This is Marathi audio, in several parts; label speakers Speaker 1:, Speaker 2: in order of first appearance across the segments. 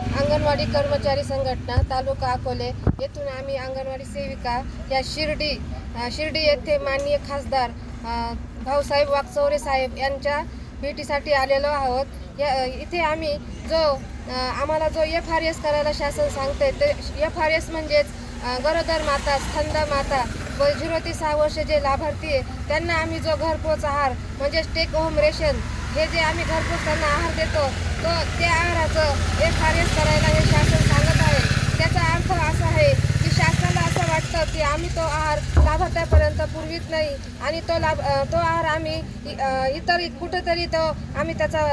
Speaker 1: अंगणवाडी कर्मचारी संघटना तालुका अकोले येथून आम्ही अंगणवाडी सेविका या शिर्डी शिर्डी येथे माननीय खासदार भाऊसाहेब वागचौरे साहेब यांच्या भेटीसाठी आलेलो आहोत. या इथे आम्ही जो आम्हाला जो एफ आर एस करायला शासन सांगते ते एफ आर एस म्हणजेच गरोदर माता स्थंद माता व झिरो ते सहा वर्ष जे लाभार्थी आहे त्यांना आम्ही जो घरपोच आहार म्हणजेच टेक होम रेशन हे जे आम्ही घरपोच त्यांना आहार देतो तो त्या आहाराचं आर एस करायला हे शासन सांगत आहे. त्याचा अर्थ असा आहे की शासनाला असं वाटतं की आम्ही तो आहार लाभार्थ्यापर्यंत पुरवित नाही आणि तो लाभ तो आहार आम्ही इतर कुठेतरी तो आम्ही त्याचा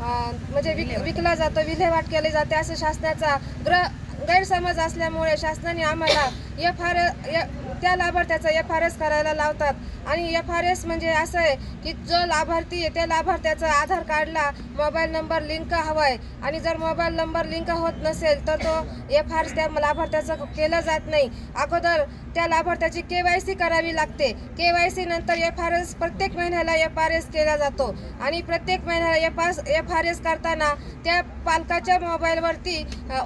Speaker 1: म्हणजे विक विकला जातो विल्हेवाट केली जाते असं शासनाचा ग्र गैरसमज असल्यामुळे शासनाने आम्हाला एफ आर त्या लाभार्थ्याचा एफ आर एस करायला लावतात. आणि एफ आर एस म्हणजे असं आहे की जो लाभार्थी आहे त्या लाभार्थ्याचा आधार कार्डला मोबाईल नंबर लिंक हवा आहे आणि जर मोबाईल नंबर लिंक होत नसेल तर तो एफ आर त्या लाभार्थ्याचं केलं जात नाही. अगोदर त्या लाभार्थ्याची के वाय सी करावी लागते. के वाय सी नंतर एफ आर एस प्रत्येक महिन्याला एफ आर एस केला जातो. आणि प्रत्येक महिन्याला F R F R S करताना त्या पालकाच्या मोबाईलवरती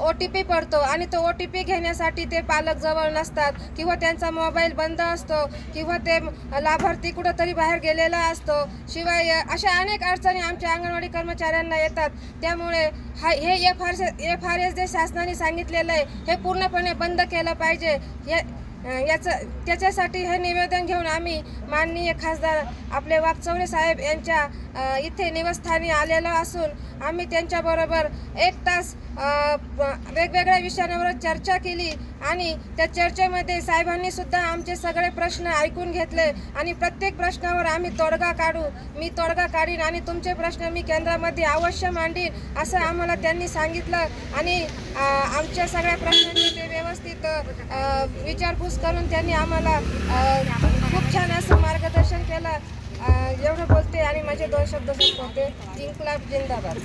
Speaker 1: ओ टी पी पडतो. आणि तो ओ टी पी घेण्यासाठी ते पालक जवळ नसतात किंवा त्यांचा मोबाईल बंद असतो किंवा ते लाभार्थी कुठंतरी बाहेर गेलेला असतो. शिवाय अशा अनेक अडचणी आमच्या अंगणवाडी कर्मचाऱ्यांना येतात. त्यामुळे हा हे F R F R S जे शासनाने सांगितलेलं आहे हे पूर्णपणे बंद केलं पाहिजे. हे याचं त्याच्यासाठी हे निवेदन घेऊन आम्ही माननीय खासदार आपले वाकचौरे साहेब यांच्या इथे निवस्थानी आलेलो असून आम्ही त्यांच्याबरोबर एक तास वेगवेगळ्या विषयांवर चर्चा केली. आणि त्या चर्चेमध्ये साहेबांनी सुद्धा आमचे सगळे प्रश्न ऐकून घेतले आणि प्रत्येक प्रश्नावर आम्ही तोडगा काढू मी तोडगा काढीन आणि तुमचे प्रश्न मी केंद्रामध्ये अवश्य मांडीन असं आम्हाला त्यांनी सांगितलं. आणि आमच्या सगळ्या प्रश्नांची ते व्यवस्थित विचारपूस करून त्यांनी आम्हाला खूप छान असं मार्गदर्शन केलं. एवढं बोलते आणि माझे दोन शब्द बोलते इन्कलाब जिंदाबाद.